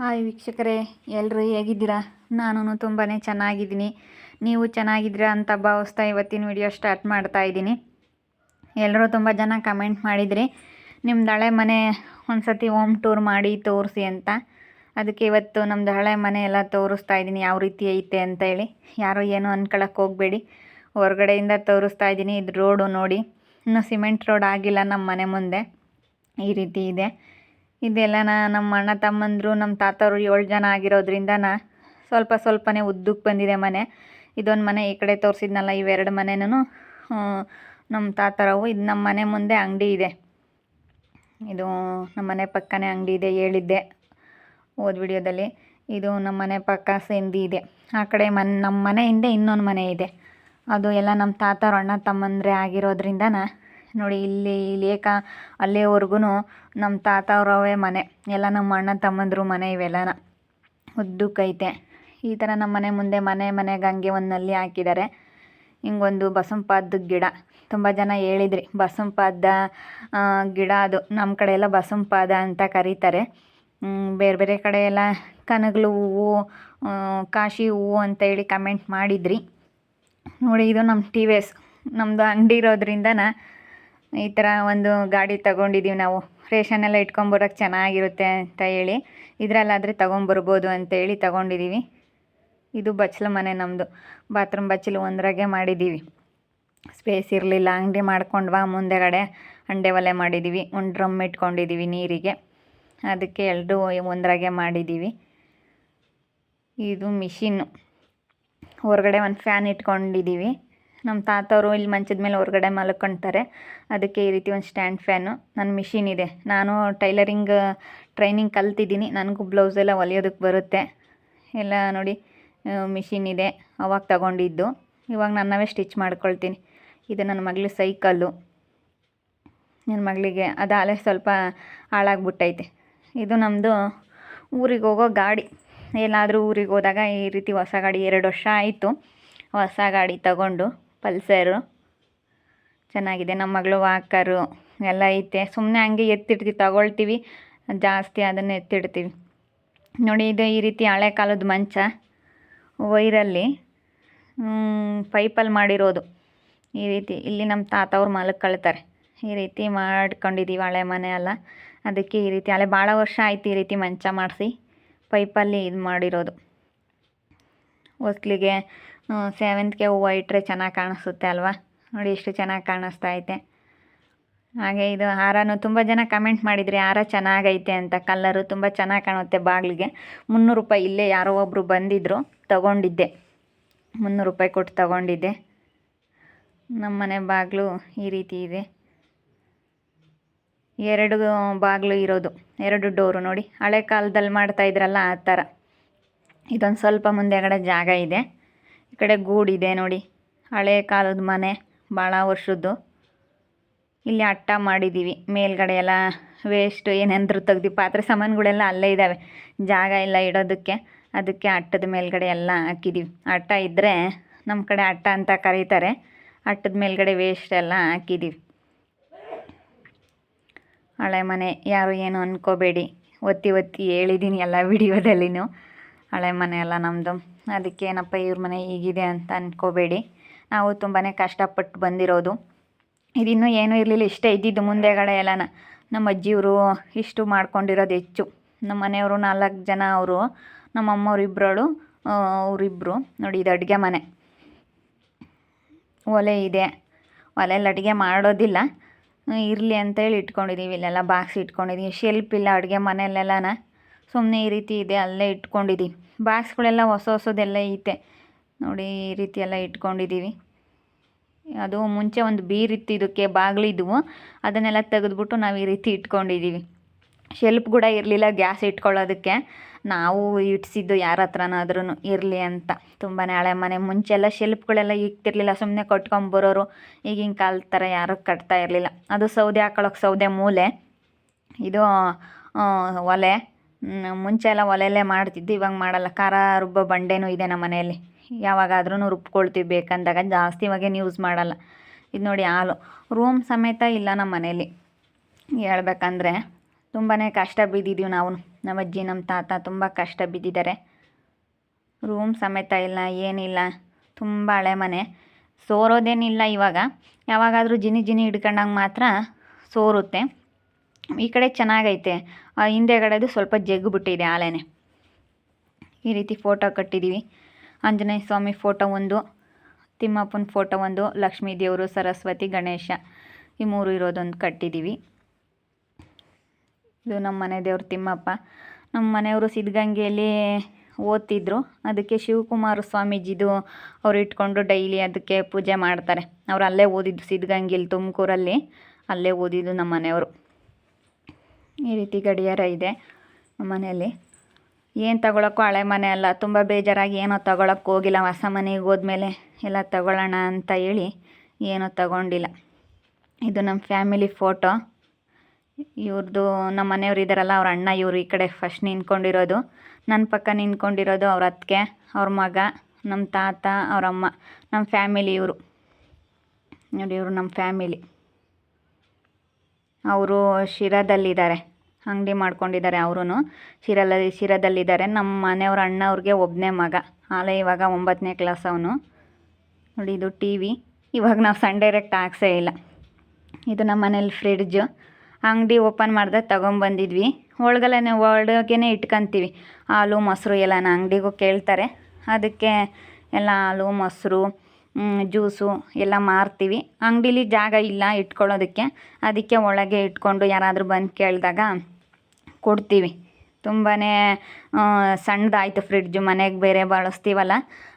Hi ವೀಕ್ಷಕರೇ ಎಲ್ಲರೂ ಹೇಗಿದ್ದೀರಾ? ನಾನು ತುಂಬಾ ಚೆನ್ನಾಗಿದ್ದೀನಿ. ನೀವು ಚೆನ್ನಾಗಿದ್ದೀರಾ ಅಂತ ಭಾವಿಸ್ತಾ ಇವತ್ತಿನ ವಿಡಿಯೋ ಸ್ಟಾರ್ಟ್ ಮಾಡ್ತಾ ಇದ್ದೀನಿ. ಎಲ್ಲರೂ ತುಂಬ ಜನ ಕಮೆಂಟ್ ಮಾಡಿದ್ರಿ, ನಿಮ್ದು ಹಳೆ ಮನೆ ಒಂದು ಸತಿ ಹೋಮ್ ಟೂರ್ ಮಾಡಿ ತೋರಿಸಿ ಅಂತ. ಅದಕ್ಕೆ ಇವತ್ತು ನಮ್ಮದು ಹಳೆ ಮನೆ ಎಲ್ಲ ತೋರಿಸ್ತಾ ಇದ್ದೀನಿ, ಯಾವ ರೀತಿ ಐತೆ ಅಂತ ಹೇಳಿ. ಯಾರೋ ಏನೋ ಅನ್ಕೊಳಕ್ಕೆ ಹೋಗಬೇಡಿ. ಹೊರಗಡೆಯಿಂದ ತೋರಿಸ್ತಾ ಇದ್ದೀನಿ, ಇದು ರೋಡು ನೋಡಿ. ಇನ್ನು ಸಿಮೆಂಟ್ ರೋಡ್ ಆಗಿಲ್ಲ ನಮ್ಮ ಮನೆ ಮುಂದೆ. ಈ ರೀತಿ ಇದೆ. ಇದೆಲ್ಲ ನಮ್ಮ ಅಣ್ಣ ತಮ್ಮಂದಿರು, ನಮ್ಮ ತಾತವರು ಏಳು ಜನ ಆಗಿರೋದ್ರಿಂದ ಸ್ವಲ್ಪ ಸ್ವಲ್ಪನೇ ಉದ್ದಕ್ಕೆ ಬಂದಿದೆ ಮನೆ. ಇದೊಂದು ಮನೆ ಈ ಕಡೆ ತೋರಿಸಿದ್ನಲ್ಲ, ಇವೆರಡು ಮನೆನೂ. ನಮ್ಮ ತಾತರವು ಇದು ನಮ್ಮ ಮನೆ ಮುಂದೆ ಅಂಗಡಿ ಇದೆ. ಇದು ನಮ್ಮ ಮನೆ ಪಕ್ಕನೇ ಅಂಗಡಿ ಇದೆ ಹೇಳಿದ್ದೆ ಹೋದ ವಿಡಿಯೋದಲ್ಲಿ. ಇದು ನಮ್ಮ ಮನೆ ಪಕ್ಕ ಸಂದಿ ಇದೆ. ಆ ಕಡೆ ಮನ್ ನಮ್ಮ ಮನೆ ಹಿಂದೆ ಇನ್ನೊಂದು ಮನೆ ಇದೆ. ಅದು ಎಲ್ಲ ನಮ್ಮ ತಾತವ್ರ, ಅಣ್ಣ ತಮ್ಮಂದ್ರೆ ಆಗಿರೋದ್ರಿಂದ ನೋಡಿ, ಇಲ್ಲಿ ಲೇಖ ಅಲ್ಲಿವರೆಗೂ ನಮ್ಮ ತಾತ ಅವರವೇ ಮನೆ, ಎಲ್ಲ ನಮ್ಮ ಅಣ್ಣ ತಮ್ಮಂದಿರು ಮನೆ ಇವೆಲ್ಲನ. ಉದ್ದಕ್ಕೈತೆ ಈ ಥರ ನಮ್ಮ ಮನೆ ಮುಂದೆ ಮನೆ ಮನೆಗೆ ಹಂಗೆ ಒಂದು ನಲ್ಲಿ ಹಾಕಿದ್ದಾರೆ. ಹಿಂಗೊಂದು ಬಸಂಪಾದ ಗಿಡ. ತುಂಬ ಜನ ಹೇಳಿದ್ರಿ, ಬಸಂಪಾದ ಗಿಡ ಅದು. ನಮ್ಮ ಕಡೆ ಎಲ್ಲ ಬಸಂಪಾದ ಅಂತ ಕರೀತಾರೆ. ಬೇರೆ ಬೇರೆ ಕಡೆ ಎಲ್ಲ ಕನಗಲು ಹೂವು ಕಾಶಿ ಹೂವು ಅಂತ ಹೇಳಿ ಕಮೆಂಟ್ ಮಾಡಿದ್ರಿ. ನೋಡಿ, ಇದು ನಮ್ಮ ಟಿ ವಿ ಎಸ್. ನಮ್ಮದು ಅಂಗಡಿ ಇರೋದ್ರಿಂದನ ಈ ಥರ ಒಂದು ಗಾಡಿ ತಗೊಂಡಿದ್ದೀವಿ ನಾವು. ರೇಷನ್ ಎಲ್ಲ ಇಟ್ಕೊಂಬರೋಕೆ ಚೆನ್ನಾಗಿರುತ್ತೆ ಅಂತ ಹೇಳಿ. ಇದರಲ್ಲಾದರೆ ತೊಗೊಂಬರ್ಬೋದು ಅಂತೇಳಿ ತಗೊಂಡಿದ್ದೀವಿ. ಇದು ಬಚ್ಚಲು ಮನೆ ನಮ್ಮದು ಬಾತ್ರೂಮ್ ಬಚ್ಚಲು ಒಂದ್ರಾಗೆ ಮಾಡಿದ್ದೀವಿ. ಸ್ಪೇಸ್ ಇರಲಿಲ್ಲ, ಅಂಗಡಿ ಮಾಡ್ಕೊಂಡ್ವಾ ಮುಂದೆಗಡೆ ಅಂಡೆ ಒಲೆ ಮಾಡಿದ್ದೀವಿ. ಒಂದು ಡ್ರಮ್ ಇಟ್ಕೊಂಡಿದ್ದೀವಿ ನೀರಿಗೆ. ಅದಕ್ಕೆ ಎರಡು ಒಂದ್ರಾಗೆ ಮಾಡಿದ್ದೀವಿ. ಇದು ಮಿಷಿನ್ನು. ಹೊರಗಡೆ ಒಂದು ಫ್ಯಾನ್ ಇಟ್ಕೊಂಡಿದ್ದೀವಿ. ನಮ್ಮ ತಾತವರು ಇಲ್ಲಿ ಮಂಚದ ಮೇಲೆ ಹೊರಗಡೆ ಮಲ್ಕೊತಾರೆ. ಅದಕ್ಕೆ ಈ ರೀತಿ ಒಂದು ಸ್ಟ್ಯಾಂಡ್ ಫ್ಯಾನು. ನನ್ನ ಮಿಷಿನ್ ಇದೆ. ನಾನು ಟೈಲರಿಂಗ್, ಟ್ರೈನಿಂಗ್ ಕಲ್ತಿದ್ದೀನಿ. ನನಗೂ ಬ್ಲೌಸ್ ಎಲ್ಲ ಹೊಲಿಯೋದಕ್ಕೆ ಬರುತ್ತೆ. ಎಲ್ಲ ನೋಡಿ ಮಿಷಿನ್ ಇದೆ. ಅವಾಗ ತಗೊಂಡಿದ್ದು. ಇವಾಗ ನನ್ನವೇ ಸ್ಟಿಚ್ ಮಾಡ್ಕೊಳ್ತೀನಿ. ಇದು ನನ್ನ ಮಗಳ ಸೈಕಲ್ಲು. ನನ್ನ ಮಗಳಿಗೆ ಅದು ಅಲೆ ಸ್ವಲ್ಪ ಹಾಳಾಗ್ಬಿಟ್ಟೈತೆ. ಇದು ನಮ್ಮದು ಊರಿಗೆ ಹೋಗೋ ಗಾಡಿ. ಎಲ್ಲಾದರೂ ಊರಿಗೆ ಹೋದಾಗ ಈ ರೀತಿ ಹೊಸ ಗಾಡಿ ಎರಡು ವರ್ಷ ಆಯಿತು. ಹೊಸ ಗಾಡಿ ತಗೊಂಡು. ಪಲ್ಸರು. ಚೆನ್ನಾಗಿದೆ. ನಮ್ಮ ಮಗಳು ವಾಕರು. ಎಲ್ಲ ಐತೆ. ಸುಮ್ಮನೆ ಹಂಗೆ ಎತ್ತಿಡ್ತೀವಿ. ತಗೊಳ್ತೀವಿ. ಜಾಸ್ತಿ ಅದನ್ನು ಎತ್ತಿಡ್ತೀವಿ. ನೋಡಿ, ಇದು ಈ ರೀತಿ ಹಳೆ ಕಾಲದ ಮಂಚ. ವೈರಲ್ಲಿ ಪೈಪಲ್ಲಿ ಮಾಡಿರೋದು. ಈ ರೀತಿ ಇಲ್ಲಿ ನಮ್ಮ ತಾತ ತಾತವ್ರು ಮಲಕ್ಕಳ್ತಾರೆ ಈ ರೀತಿ ಮಾಡ್ಕೊಂಡಿದ್ದೀವಿ ಹಳೆ ಮನೆ ಎಲ್ಲ. ಅದಕ್ಕೆ ಈ ರೀತಿ ಹಳೆ, ಭಾಳ ವರ್ಷ ಆಯ್ತು ಈ ರೀತಿ ಮಂಚ ಮಾಡಿಸಿ ಪೈಪಲ್ಲಿ ಇದು ಮಾಡಿರೋದು. ಹೊಸ್ಲಿಗೆ ಸೇವಂತಿಗೆ ಹೂವು ಇಟ್ಟರೆ ಚೆನ್ನಾಗಿ ಕಾಣಿಸುತ್ತೆ ಅಲ್ವಾ? ನೋಡಿ ಎಷ್ಟು ಚೆನ್ನಾಗಿ ಕಾಣಿಸ್ತಾ ಐತೆ ಹಾಗೆ ಇದು ಹಾರನೂ ತುಂಬ ಜನ ಕಮೆಂಟ್ ಮಾಡಿದ್ರಿ ಹಾರ ಚೆನ್ನಾಗೈತೆ ಅಂತ, ಕಲ್ಲರು ತುಂಬ ಚೆನ್ನಾಗಿ ಕಾಣುತ್ತೆ ಬಾಗಿಲಿಗೆ. ಮುನ್ನೂರು ರೂಪಾಯಿ ಇಲ್ಲೇ ಯಾರೋ ಒಬ್ಬರು ಬಂದಿದ್ದರು ತಗೊಂಡಿದ್ದೆ. ಮುನ್ನೂರು ರೂಪಾಯಿ ಕೊಟ್ಟು ತಗೊಂಡಿದ್ದೆ. ನಮ್ಮ ಮನೆ ಬಾಗಿಲು ಈ ರೀತಿ ಇದೆ. ಎರಡು ಬಾಗಿಲು ಇರೋದು, ಎರಡು ಡೋರು ನೋಡಿ. ಹಳೆ ಕಾಲದಲ್ಲಿ ಮಾಡ್ತಾ ಇದ್ರಲ್ಲ ಆ ಥರ. ಇದೊಂದು ಸ್ವಲ್ಪ ಮುಂದೆಗಡೆ ಜಾಗ ಇದೆ. ಈ ಕಡೆ ಗೂಡಿದೆ ನೋಡಿ. ಹಳೆ ಕಾಲದ ಮನೆ ಭಾಳ ವರ್ಷದ್ದು. ಇಲ್ಲಿ ಅಟ್ಟ ಮಾಡಿದ್ದೀವಿ ಮೇಲ್ಗಡೆ ಎಲ್ಲ ವೇಸ್ಟ್ ಏನೇನಾದ್ರು ತೆಗ್ದು ಪಾತ್ರೆ ಸಾಮಾನುಗಳೆಲ್ಲ ಅಲ್ಲೇ ಇದ್ದಾವೆ ಜಾಗ ಇಲ್ಲ ಇಡೋದಕ್ಕೆ. ಅದಕ್ಕೆ ಅಟ್ಟದ ಮೇಲ್ಗಡೆ ಎಲ್ಲ ಹಾಕಿದ್ದೀವಿ ಅಟ್ಟ ಇದ್ದರೆ ನಮ್ಮ ಕಡೆ ಅಟ್ಟ ಅಂತ ಕರೀತಾರೆ. ಅಟ್ಟದ ಮೇಲ್ಗಡೆ ವೇಸ್ಟ್ ಎಲ್ಲ ಹಾಕಿದ್ದೀವಿ ಹಳೆ ಮನೆ, ಯಾರು ಏನು ಅಂದ್ಕೋಬೇಡಿ ಒತ್ತಿ ಒತ್ತಿ ಹೇಳಿದ್ದೀನಿ ಎಲ್ಲ ವಿಡಿಯೋದಲ್ಲಿನೂ. ಹಳೆ ಮನೆ ಎಲ್ಲ ನಮ್ಮದು ಅದಕ್ಕೆ, ಏನಪ್ಪ, ಇವ್ರ ಮನೆ ಈಗಿದೆ ಅಂತ ಅಂದ್ಕೋಬೇಡಿ ನಾವು ತುಂಬಾ ಕಷ್ಟಪಟ್ಟು ಬಂದಿರೋದು. ಇದಿನ್ನೂ ಏನೂ ಇರಲಿಲ್ಲ, ಇಷ್ಟೇ ಇದ್ದಿದ್ದು ಮುಂದೆಗಡೆ ಎಲ್ಲನ. ನಮ್ಮ ಅಜ್ಜಿಯವರು ಇಷ್ಟು ಮಾಡ್ಕೊಂಡಿರೋದು ಹೆಚ್ಚು. ನಮ್ಮ ಮನೆಯವರು ನಾಲ್ಕು ಜನ ಅವರು, ನಮ್ಮ ಅಮ್ಮವ್ರು ಇಬ್ಬರಳು ಅವರಿಬ್ಬರು ನೋಡಿ, ಇದು ಅಡುಗೆ ಮನೆ. ಒಲೆ ಇದೆ. ಒಲೆಯಲ್ಲಿ ಅಡುಗೆ ಮಾಡೋದಿಲ್ಲ. ಇರಲಿ ಅಂತೇಳಿ ಇಟ್ಕೊಂಡಿದ್ದೀವಿ ಇಲ್ಲೆಲ್ಲ ಬಾಕ್ಸ್ ಇಟ್ಕೊಂಡಿದ್ದೀವಿ ಶೆಲ್ಪ್ ಇಲ್ಲ ಅಡುಗೆ ಮನೆಯಲ್ಲೆಲ್ಲನ. ಸುಮ್ಮನೆ ಈ ರೀತಿ ಇದೆ, ಅಲ್ಲೇ ಇಟ್ಕೊಂಡಿದ್ದೀವಿ ಬಾಕ್ಸ್ಗಳೆಲ್ಲ ಹೊಸ ಹೊಸದೆಲ್ಲ ಐತೆ. ನೋಡಿ ಈ ರೀತಿ ಎಲ್ಲ ಇಟ್ಕೊಂಡಿದ್ದೀವಿ. ಅದು ಮುಂಚೆ ಒಂದು ಬೀರಿತ್ತು ಇದಕ್ಕೆ ಬಾಗಿಲಿದ್ವು ಅದನ್ನೆಲ್ಲ ತೆಗೆದ್ಬಿಟ್ಟು ನಾವು ಈ ರೀತಿ ಇಟ್ಕೊಂಡಿದ್ದೀವಿ. ಶೆಲ್ಪ್ ಕೂಡ ಇರಲಿಲ್ಲ ಗ್ಯಾಸ್ ಇಟ್ಕೊಳ್ಳೋದಕ್ಕೆ. ನಾವು ಇಟ್ಸಿದ್ದು ಯಾರ ಹತ್ರನಾದ್ರೂ ಇರಲಿ ಅಂತ. ತುಂಬಾ ಹಳೆ ಮನೆ. ಮುಂಚೆ ಎಲ್ಲ ಶೆಲ್ಪ್ಗಳೆಲ್ಲ ಇಕ್ತಿರ್ಲಿಲ್ಲ ಸುಮ್ಮನೆ ಕಟ್ಕೊಂಬರೋರು ಈಗಿನ ಕಾಲದ ಥರ ಯಾರು ಕಟ್ತಾ ಇರಲಿಲ್ಲ. ಅದು ಸೌದೆ ಹಾಕೊಳ್ಳೋಕೆ ಸೌದೆ ಮೂಲೆ. ಇದು ಒಲೆ. ಮುಂಚೆ ಎಲ್ಲ ಒಲೆಯಲ್ಲೇ ಮಾಡ್ತಿದ್ದು, ಇವಾಗ ಮಾಡಲ್ಲ. ಖಾರ ರುಬ್ಬೋ ಬಂಡೆನೂ ಇದೆ ನಮ್ಮ ಮನೆಯಲ್ಲಿ. ಯಾವಾಗಾದ್ರೂ ರುಬ್ಕೊಳ್ತೀವಿ, ಬೇಕಂದಾಗ. ಜಾಸ್ತಿ ಇವಾಗೇನು ಯೂಸ್ ಮಾಡಲ್ಲ. ಇದು ನೋಡಿ ಹಾಲು. ರೂಮ್ ಸಮೇತ ಇಲ್ಲ ನಮ್ಮ ಮನೇಲಿ ಹೇಳ್ಬೇಕಂದ್ರೆ ತುಂಬಾ ಕಷ್ಟ ಬಿದ್ದಿದ್ದೀವಿ ನಾವು. ನಮ್ಮ ಅಜ್ಜಿ, ನಮ್ಮ ತಾತ ತುಂಬ ಕಷ್ಟ ಬಿದ್ದಿದ್ದಾರೆ. ರೂಮ್ ಸಮೇತ ಇಲ್ಲ, ಏನಿಲ್ಲ. ತುಂಬ ಹಳೆ ಮನೆ. ಸೋರೋದೇನಿಲ್ಲ ಇವಾಗ. ಯಾವಾಗಾದರೂ ಜಿನಿ ಜಿನಿ ಹಿಡ್ಕೊಂಡಾಗ ಮಾತ್ರ ಸೋರುತ್ತೆ. ಈ ಕಡೆ ಚೆನ್ನಾಗೈತೆ. ಹಿಂದೆಗಡೆದು ಸ್ವಲ್ಪ ಜಗ್ಗು ಬಿಟ್ಟಿದೆ ಆಲೆನೇ ಈ ರೀತಿ ಫೋಟೋ ಕಟ್ಟಿದ್ದೀವಿ ಆಂಜನೇಯ ಸ್ವಾಮಿ ಫೋಟೋ ಒಂದು, ತಿಮ್ಮಪ್ಪನ ಫೋಟೋ ಒಂದು, ಲಕ್ಷ್ಮೀ ದೇವರು, ಸರಸ್ವತಿ, ಗಣೇಶ ಈ ಮೂರು ಇರೋದೊಂದು ಕಟ್ಟಿದ್ದೀವಿ ಇದು ನಮ್ಮ ಮನೆ ದೇವ್ರ ತಿಮ್ಮಪ್ಪ. ನಮ್ಮ ಮನೆಯವರು ಸಿದ್ಧಗಂಗೆಯಲ್ಲಿ ಓದ್ತಿದ್ರು. ಅದಕ್ಕೆ ಶಿವಕುಮಾರ ಸ್ವಾಮೀಜಿದು ಅವ್ರು ಇಟ್ಕೊಂಡು ಡೈಲಿ ಅದಕ್ಕೆ ಪೂಜೆ ಮಾಡ್ತಾರೆ. ಅವ್ರು ಅಲ್ಲೇ ಓದಿದ್ದು ಸಿದ್ಧಗಂಗೆಲಿ ತುಮಕೂರಲ್ಲಿ. ಅಲ್ಲೇ ಓದಿದ್ದು ನಮ್ಮ ಮನೆಯವರು. ಈ ರೀತಿ ಗಡಿಯಾರ ಇದೆ ಮನೆಯಲ್ಲಿ. ಏನು ತಗೊಳಕ್ಕೂ ಹಳೆ ಮನೆ ಅಲ್ಲ, ತುಂಬ ಬೇಜಾರಾಗಿ ಏನೋ ತಗೊಳಕ್ಕೆ ಹೋಗಿಲ್ಲ, ಹೊಸ ಮನೆಗೆ ಹೋದ್ಮೇಲೆ ಎಲ್ಲ ತಗೊಳ್ಳೋಣ ಅಂತ ಹೇಳಿ ಏನೂ ತಗೊಂಡಿಲ್ಲ. ಇದು ನಮ್ಮ ಫ್ಯಾಮಿಲಿ ಫೋಟೋ. ಇವ್ರದ್ದು ನಮ್ಮ ಮನೆಯವ್ರು ಇದ್ದಾರಲ್ಲ ಅವ್ರ ಅಣ್ಣ ಇವರು ಈ ಕಡೆ ಫಸ್ಟ್ ನಿಂತ್ಕೊಂಡಿರೋದು. ನನ್ನ ಪಕ್ಕ ನಿಂತ್ಕೊಂಡಿರೋದು ಅವ್ರ ಅತ್ತಿಗೆ, ಅವ್ರ ಮಗ ನಮ್ಮ ತಾತ, ಅವ್ರ ಅಮ್ಮ ನಮ್ಮ ಫ್ಯಾಮಿಲಿ ಇವರು. ನೋಡಿ ಇವರು ನಮ್ಮ ಫ್ಯಾಮಿಲಿ. ಅವರು ಶಿರಾದಲ್ಲಿದ್ದಾರೆ. ಅಂಗಡಿ ಮಾಡ್ಕೊಂಡಿದ್ದಾರೆ ಅವರೂ ಶಿರಲ್ಲಿ ಶಿರಾದಲ್ಲಿದ್ದಾರೆ. ನಮ್ಮ ಮನೆಯವ್ರ ಅಣ್ಣವ್ರಿಗೆ ಒಬ್ಬನೇ ಮಗ. ಆಲೆ ಇವಾಗ ಒಂಬತ್ತನೇ ಕ್ಲಾಸ್ ಅವನು. ನೋಡಿ ಇದು ಟಿ ವಿ ಇವಾಗ ನಾವು ಸನ್ ಡೈರೆಕ್ಟ್ ಹಾಕ್ಸೇ ಇಲ್ಲ. ಇದು ನಮ್ಮ ಮನೇಲಿ ಫ್ರಿಡ್ಜು ಅಂಗಡಿ ಓಪನ್ ಮಾಡಿದೆ ತೊಗೊಂಬಂದಿದ್ವಿ. ಒಳಗಲ್ಲೇ ಒಳಗೇನೆ ಇಟ್ಕೊಂತೀವಿ. ಹಾಲು, ಮೊಸರು ಎಲ್ಲನ ಅಂಗಡಿಗೂ ಕೇಳ್ತಾರೆ. ಅದಕ್ಕೆ ಎಲ್ಲ ಹಾಲು, ಮೊಸರು ಜ್ಯೂಸು ಎಲ್ಲ ಮಾರ್ತೀವಿ. ಅಂಗಡೀಲಿ ಜಾಗ ಇಲ್ಲ ಇಟ್ಕೊಳ್ಳೋದಕ್ಕೆ. ಅದಕ್ಕೆ ಒಳಗೆ ಇಟ್ಕೊಂಡು ಯಾರಾದರೂ ಬಂದು ಕೇಳಿದಾಗ ಕೊಡ್ತೀವಿ. ತುಂಬಾ ಸಣ್ಣದಾಯ್ತು ಫ್ರಿಡ್ಜು, ಮನೆಗೆ ಬೇರೆ ಬಳಸ್ತೀವಲ್ಲ.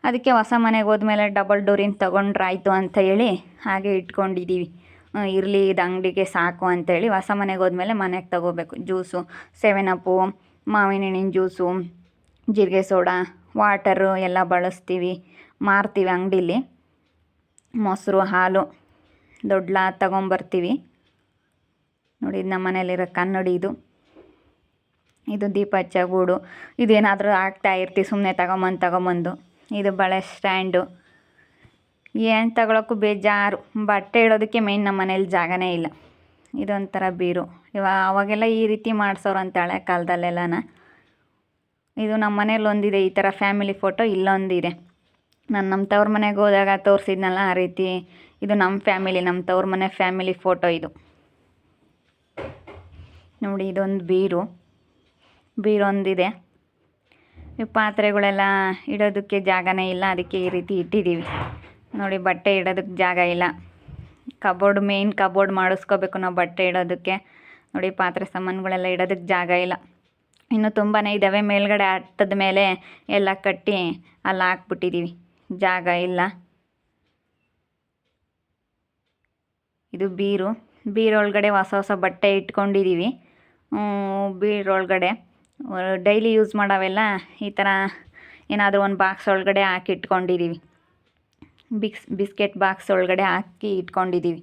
ಅದಕ್ಕೆ ಹೊಸ ಮನೆಗೆ ಹೋದ್ಮೇಲೆ ಡಬಲ್ ಡೋರಿನ ತೊಗೊಂಡ್ರಾಯ್ತು ಅಂತ ಹೇಳಿ ಹಾಗೆ ಇಟ್ಕೊಂಡಿದ್ದೀವಿ ಇರಲಿ, ಇದು ಅಂಗಡಿಗೆ ಸಾಕು ಅಂತೇಳಿ ಹೊಸ ಮನೆಗೆ ಹೋದ್ಮೇಲೆ ಮನೆಗೆ ತಗೋಬೇಕು. ಜ್ಯೂಸು, ಸೆವೆನ್ ಅಪ್ಪು ಮಾವಿನ ಹಣ್ಣಿನ ಜ್ಯೂಸು, ಜೀರಿಗೆ ಸೋಡಾ, ವಾಟರು ಎಲ್ಲ ಬಳಸ್ತೀವಿ, ಮಾರ್ತೀವಿ ಅಂಗಡೀಲಿ. ಮೊಸರು, ಹಾಲು ದೊಡ್ಡ ತಗೊಂಬರ್ತೀವಿ. ನೋಡಿ ಇದು ನಮ್ಮ ಮನೇಲಿರೋ ಕನ್ನಡಿ ಇದು. ಇದು ದೀಪ ಹಚ್ಚ ಗೂಡು. ಇದೇನಾದರೂ ಆಗ್ತಾ ಇರ್ತೀವಿ ಸುಮ್ಮನೆ ತಗೊಂಬಂದು ತಗೊಂಬಂದು. ಇದು ಬಳೆ ಸ್ಟ್ಯಾಂಡು. ಏನು ತಗೊಳಕ್ಕೂ ಬೇಜಾರು. ಬಟ್ಟೆ ಇಡೋದಕ್ಕೆ ಮೇಯ್ನ್ ನಮ್ಮ ಮನೇಲಿ ಜಾಗನೇ ಇಲ್ಲ. ಇದೊಂಥರ ಬೀರು. ಇವಾಗ ಅವಾಗೆಲ್ಲ ಈ ರೀತಿ ಮಾಡ್ಸೋರು ಅಂತ ಹಳೆ ಕಾಲದಲ್ಲೆಲ್ಲನ. ಇದು ನಮ್ಮ ಮನೇಲಿ ಒಂದಿದೆ, ಈ ಥರ ಫ್ಯಾಮಿಲಿ ಫೋಟೋ ಇಲ್ಲೊಂದಿದೆ. ನಾನು ನಮ್ಮ ತವ್ರ ಮನೆಗೆ ಹೋದಾಗ ತೋರಿಸಿದ್ನಲ್ಲ ಆ ರೀತಿ, ಇದು ನಮ್ಮ ಫ್ಯಾಮಿಲಿ ನಮ್ಮ ತವ್ರ ಮನೆ ಫ್ಯಾಮಿಲಿ ಫೋಟೋ ಇದು. ನೋಡಿ ಇದೊಂದು ಬೀರು. ಬೀರೊಂದಿದೆ ಈ ಪಾತ್ರೆಗಳೆಲ್ಲ ಇಡೋದಕ್ಕೆ ಜಾಗನೇ ಇಲ್ಲ, ಅದಕ್ಕೆ ಈ ರೀತಿ ಇಟ್ಟಿದ್ದೀವಿ ನೋಡಿ ಬಟ್ಟೆ ಇಡೋದಕ್ಕೆ ಜಾಗ ಇಲ್ಲ. ಕಬೋರ್ಡ್ ಮೇಯ್ನ್ ಕಬೋರ್ಡ್ ಮಾಡಿಸ್ಕೋಬೇಕು ನಾವು ಬಟ್ಟೆ ಇಡೋದಕ್ಕೆ. ನೋಡಿ ಪಾತ್ರೆ ಸಾಮಾನುಗಳೆಲ್ಲ ಇಡೋದಕ್ಕೆ ಜಾಗ ಇಲ್ಲ. ಇನ್ನು ತುಂಬಾ ಇದ್ದಾವೆ ಮೇಲ್ಗಡೆ ಅಟ್ಟದ ಮೇಲೆ ಎಲ್ಲ ಕಟ್ಟಿ ಅಲ್ಲಿ ಹಾಕ್ಬಿಟ್ಟಿದ್ದೀವಿ ಜಾಗ ಇಲ್ಲ. ಇದು ಬೀರು. ಬೀರೊಳಗಡೆ ಹೊಸ ಹೊಸ ಬಟ್ಟೆ ಇಟ್ಕೊಂಡಿದ್ದೀವಿ ಬೀರೊಳಗಡೆ. ಡೈಲಿ ಯೂಸ್ ಮಾಡೋವೆಲ್ಲ ಈ ಥರ ಏನಾದರೂ ಒಂದು ಬಾಕ್ಸ್ ಒಳಗಡೆ ಹಾಕಿ ಇಟ್ಕೊಂಡಿದ್ದೀವಿ ಬಿಕ್ಸ್, ಬಿಸ್ಕೆಟ್ ಬಾಕ್ಸ್ ಒಳಗಡೆ ಹಾಕಿ ಇಟ್ಕೊಂಡಿದ್ದೀವಿ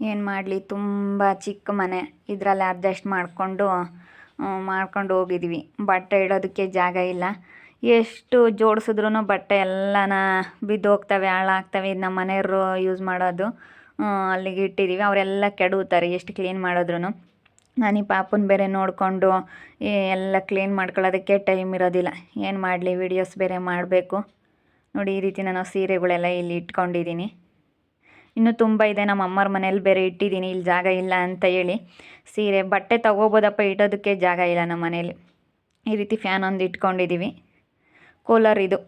ಏನು ಮಾಡಲಿ, ತುಂಬ ಚಿಕ್ಕ ಮನೆ. ಇದರಲ್ಲಿ ಅಡ್ಜಸ್ಟ್ ಮಾಡಿಕೊಂಡು ಮಾಡ್ಕೊಂಡು ಹೋಗಿದ್ದೀವಿ ಬಟ್ಟೆ ಇಡೋದಕ್ಕೆ ಜಾಗ ಇಲ್ಲ. ಎಷ್ಟು ಜೋಡಿಸಿದ್ರೂ ಬಟ್ಟೆ ಎಲ್ಲನ ಬಿದ್ದೋಗ್ತವೆ, ಹಾಳಾಗ್ತವೆ. ಇದು ನಮ್ಮ ಮನೆಯವರು ಯೂಸ್ ಮಾಡೋದು ಅಲ್ಲಿಗೆ ಇಟ್ಟಿದ್ದೀವಿ ಅವರೆಲ್ಲ ಕೆಡುತ್ತಾರೆ ಎಷ್ಟು ಕ್ಲೀನ್ ಮಾಡಿದ್ರು ನಾನು ಈ ಪಾಪನ ಬೇರೆ ನೋಡಿಕೊಂಡು ಎಲ್ಲ ಕ್ಲೀನ್ ಮಾಡ್ಕೊಳ್ಳೋದಕ್ಕೆ ಟೈಮ್ ಇರೋದಿಲ್ಲ. ಏನು ಮಾಡಲಿ ವೀಡಿಯೋಸ್ ಬೇರೆ ಮಾಡಬೇಕು. ನೋಡಿ, ಈ ರೀತಿ ನಾನು ಸೀರೆಗಳೆಲ್ಲ ಇಲ್ಲಿ ಇಟ್ಕೊಂಡಿದ್ದೀನಿ. ಇನ್ನೂ ತುಂಬ ಇದೆ, ನಮ್ಮ ಅಮ್ಮರ ಮನೇಲಿ ಬೇರೆ ಇಟ್ಟಿದ್ದೀನಿ. ಇಲ್ಲಿ ಜಾಗ ಇಲ್ಲ ಅಂತ ಹೇಳಿ. ಸೀರೆ, ಬಟ್ಟೆ ತಗೋಬೋದಪ್ಪ ಇಟ್ಟೋದಕ್ಕೆ ಜಾಗ ಇಲ್ಲ ನಮ್ಮ ಮನೇಲಿ. ಈ ರೀತಿ ಫ್ಯಾನ್ ಒಂದು ಇಟ್ಕೊಂಡಿದ್ದೀವಿ ಕೂಲರ್ ಇದು.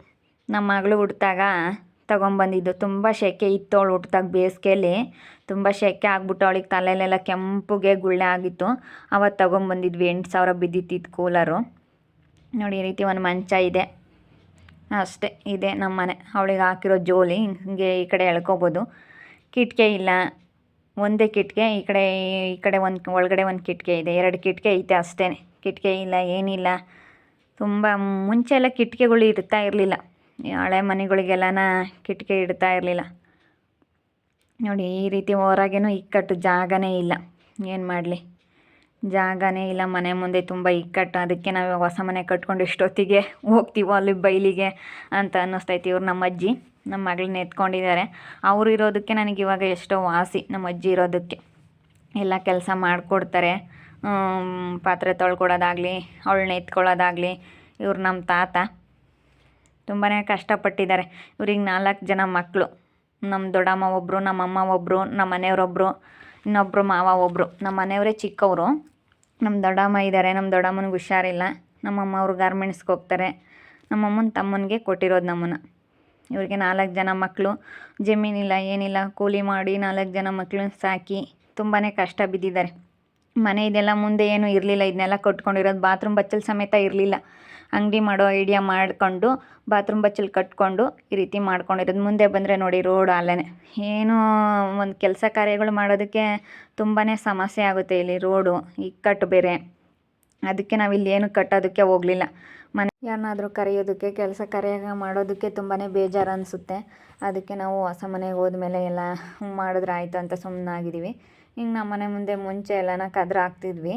ನಮ್ಮ ಮಗಳು ಹುಟ್ಟಿದಾಗ ತಗೊಂಬಂದಿದ್ದು ತುಂಬ ಸೆಕೆ ಇತ್ತು ಅವಳು ಹುಟ್ಟಿದಾಗ ಬೇಸಿಗೆಯಲ್ಲಿ. ತುಂಬ ಸೆಕೆ ಆಗ್ಬಿಟ್ಟು ಅವಳಿಗೆ ತಲೆಯಲ್ಲೆಲ್ಲ ಕೆಂಪುಗೆ ಗುಳ್ಳೆ ಆಗಿತ್ತು. ಅವತ್ತು ತಗೊಂಬಂದಿದ್ವಿ ಎಂಟು ಸಾವಿರ ಬಿದ್ದಿತ್ತಿತ್ತು ಕೂಲರು. ನೋಡಿ ಈ ರೀತಿ ಒಂದು ಮಂಚ ಇದೆ. ಅಷ್ಟೇ, ಇದೆ ನಮ್ಮ ಮನೆ. ಅವಳಿಗೆ ಹಾಕಿರೋ ಜೋಲಿ ಹಿಂಗೆ ಈ ಕಡೆ ಎಳ್ಕೊಬೋದು. ಕಿಟಕಿ ಇಲ್ಲ. ಒಂದೇ ಕಿಟಕಿ, ಈ ಕಡೆ ಈ ಕಡೆ ಒಂದು, ಒಳಗಡೆ ಒಂದು ಕಿಟಕಿ ಇದೆ. ಎರಡು ಕಿಟಕಿ ಐತೆ ಅಷ್ಟೇ ಕಿಟಕಿ ಇಲ್ಲ, ಏನಿಲ್ಲ. ತುಂಬ ಮುಂಚೆ ಎಲ್ಲ ಕಿಟಕಿಗಳು ಇರ್ತಾ ಇರಲಿಲ್ಲ. ಹಳೆ ಮನೆಗಳಿಗೆಲ್ಲನ ಕಿಟಕಿ ಇಡ್ತಾ ಇರಲಿಲ್ಲ. ನೋಡಿ, ಈ ರೀತಿ ಹೊರಗೇನು ಇಕ್ಕಟ್ಟು ಜಾಗನೇ ಇಲ್ಲ. ಏನು ಮಾಡಲಿ? ಜಾಗನೇ ಇಲ್ಲ, ಮನೆ ಮುಂದೆ ತುಂಬ ಇಕ್ಕಟ್ಟು. ಅದಕ್ಕೆ ನಾವು ಹೊಸ ಮನೆ ಕಟ್ಕೊಂಡು ಎಷ್ಟೊತ್ತಿಗೆ ಹೋಗ್ತೀವೋ ಅಲ್ಲಿ ಬೈಲಿಗೆ ಅಂತ ಅನ್ನಿಸ್ತೈತಿ ಇವ್ರು ನಮ್ಮ ಅಜ್ಜಿ. ನಮ್ಮ ಮಗಳನ್ನ ಎತ್ಕೊಂಡಿದ್ದಾರೆ. ಅವರು ಇರೋದಕ್ಕೆ ನನಗೆ ಇವಾಗ ಎಷ್ಟೋ ವಾಸಿ ನಮ್ಮ ಅಜ್ಜಿ ಇರೋದಕ್ಕೆ. ಎಲ್ಲ ಕೆಲಸ ಮಾಡಿಕೊಡ್ತಾರೆ. ಪಾತ್ರೆ ತೊಳ್ಕೊಡೋದಾಗಲಿ ಅವಳನ್ನ ಎತ್ಕೊಳ್ಳೋದಾಗಲಿ, ಇವ್ರು ನಮ್ಮ ತಾತ. ತುಂಬಾ ಕಷ್ಟಪಟ್ಟಿದ್ದಾರೆ. ಇವ್ರಿಗೆ ನಾಲ್ಕು ಜನ ಮಕ್ಕಳು ನಮ್ಮ ದೊಡ್ಡಮ್ಮ ಒಬ್ಬರು ನಮ್ಮಮ್ಮ ಒಬ್ಬರು ನಮ್ಮ ಮನೆಯವರೊಬ್ಬರು ಇನ್ನೊಬ್ಬರು ಮಾವ ಒಬ್ಬರು ನಮ್ಮ ಮನೆಯವರೇ ಚಿಕ್ಕವರು. ನಮ್ಮ ದೊಡ್ಡಮ್ಮ ಇದ್ದಾರೆ ನಮ್ಮ ದೊಡ್ಡಮ್ಮನಿಗೆ ಹುಷಾರಿಲ್ಲ. ನಮ್ಮಮ್ಮ ಅವರು ಗಾರ್ಮೆಂಟ್ಸ್ಗೆ ಹೋಗ್ತಾರೆ. ನಮ್ಮಮ್ಮನ ತಮ್ಮನಿಗೆ ಕೊಟ್ಟಿರೋದು ನಮ್ಮನ್ನು. ಇವ್ರಿಗೆ ನಾಲ್ಕು ಜನ ಮಕ್ಕಳು ಜಮೀನಿಲ್ಲ, ಏನಿಲ್ಲ, ಕೂಲಿ ಮಾಡಿ ನಾಲ್ಕು ಜನ ಮಕ್ಕಳನ್ನ ಸಾಕಿ ತುಂಬಾ ಕಷ್ಟ ಬಿದ್ದಿದ್ದಾರೆ. ಮನೆ ಇದೆಲ್ಲ ಮುಂದೆ ಏನೂ ಇರಲಿಲ್ಲ. ಇದನ್ನೆಲ್ಲ ಕಟ್ಕೊಂಡಿರೋದು ಬಾತ್ರೂಮ್ ಬಚ್ಚಲ್ ಸಮೇತ ಇರಲಿಲ್ಲ. ಅಂಗಡಿ ಮಾಡೋ ಐಡಿಯಾ ಮಾಡಿಕೊಂಡು ಬಾತ್ರೂಮ್ ಬಚ್ಚಲ್ ಕಟ್ಕೊಂಡು ಈ ರೀತಿ ಮಾಡ್ಕೊಂಡಿರೋದು. ಮುಂದೆ ಬಂದರೆ ನೋಡಿ ರೋಡ್ ಅಲ್ಲೇ ಏನೂ ಒಂದು ಕೆಲಸ ಕಾರ್ಯಗಳು ಮಾಡೋದಕ್ಕೆ ತುಂಬಾ ಸಮಸ್ಯೆ ಆಗುತ್ತೆ ಇಲ್ಲಿ ರೋಡು. ಇಕ್ಕಟ್ಟು ಬೇರೆ. ಅದಕ್ಕೆ ನಾವು ಇಲ್ಲಿ ಏನು ಕಟ್ಟೋದಕ್ಕೆ ಹೋಗಲಿಲ್ಲ. ಮನೆ ಯಾರನ್ನಾದರೂ ಕರೆಯೋದಕ್ಕೆ, ಕೆಲಸ ಕಾರ್ಯ ಮಾಡೋದಕ್ಕೆ ತುಂಬಾ ಬೇಜಾರು ಅನಿಸುತ್ತೆ. ಅದಕ್ಕೆ ನಾವು ಹೊಸ ಮನೆಗೆ ಹೋದ್ಮೇಲೆ ಎಲ್ಲ ಮಾಡಿದ್ರೆ ಆಯಿತು ಅಂತ ಸುಮ್ಮನಾಗಿದ್ದೀವಿ ಹಿಂಗೆ ನಮ್ಮ ಮನೆ ಮುಂದೆ ಮುಂಚೆ ಎಲ್ಲನ ಕದ್ರ ಹಾಕ್ತಿದ್ವಿ.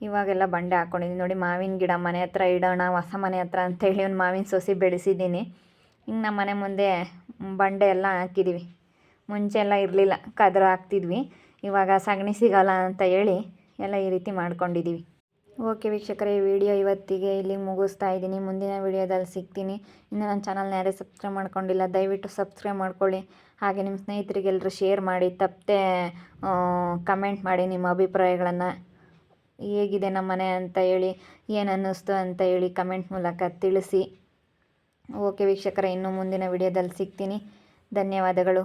ಇವಾಗೆಲ್ಲ ಬಂಡೆ ಹಾಕ್ಕೊಂಡಿದ್ದೀನಿ ನೋಡಿ, ಮಾವಿನ ಗಿಡ ಮನೆ ಹತ್ರ ಇಡೋಣ, ಹೊಸ ಮನೆ ಹತ್ರ ಅಂತೇಳಿ ಒಂದು ಮಾವಿನ ಸೊಸಿ ಬೆಳೆಸಿದ್ದೀನಿ ಹಿಂಗೆ ನಮ್ಮ ಮನೆ ಮುಂದೆ ಬಂಡೆ ಎಲ್ಲ ಹಾಕಿದ್ದೀವಿ ಮುಂಚೆ ಎಲ್ಲ ಇರಲಿಲ್ಲ, ಕದ್ರ ಹಾಕ್ತಿದ್ವಿ. ಇವಾಗ ಸಗಣಿ ಸಿಗಲ್ಲ ಅಂತ ಹೇಳಿ ಎಲ್ಲ ಈ ರೀತಿ ಮಾಡ್ಕೊಂಡಿದ್ದೀವಿ ಓಕೆ ವೀಕ್ಷಕರೇ, ಈ ವಿಡಿಯೋ ಇವತ್ತಿಗೆ ಇಲ್ಲಿ ಮುಗಿಸ್ತಾ ಇದ್ದೀನಿ. ಮುಂದಿನ ವಿಡಿಯೋದಲ್ಲಿ ಸಿಗ್ತೀನಿ. ಇನ್ನು ನನ್ನ ಚಾನಲ್ನ ಯಾರೇ ಸಬ್ಸ್ಕ್ರೈಬ್ ಮಾಡ್ಕೊಂಡಿಲ್ಲ, ದಯವಿಟ್ಟು ಸಬ್ಸ್ಕ್ರೈಬ್ ಮಾಡ್ಕೊಳ್ಳಿ. ಹಾಗೆ ನಿಮ್ಮ ಸ್ನೇಹಿತರಿಗೆಲ್ಲರೂ ಶೇರ್ ಮಾಡಿ, ತಪ್ಪದೆ ಕಮೆಂಟ್ ಮಾಡಿ ನಿಮ್ಮ ಅಭಿಪ್ರಾಯಗಳನ್ನು. ಹೇಗಿದೆ ನಮ್ಮ ಮನೆ ಅಂತ ಹೇಳಿ, ಏನು ಅನ್ನಿಸ್ತು ಅಂತ ಹೇಳಿ ಕಮೆಂಟ್ ಮೂಲಕ ತಿಳಿಸಿ. ಓಕೆ ವೀಕ್ಷಕರೇ, ಇನ್ನು ಮುಂದಿನ ವಿಡಿಯೋದಲ್ಲಿ ಸಿಗ್ತೀನಿ. ಧನ್ಯವಾದಗಳು.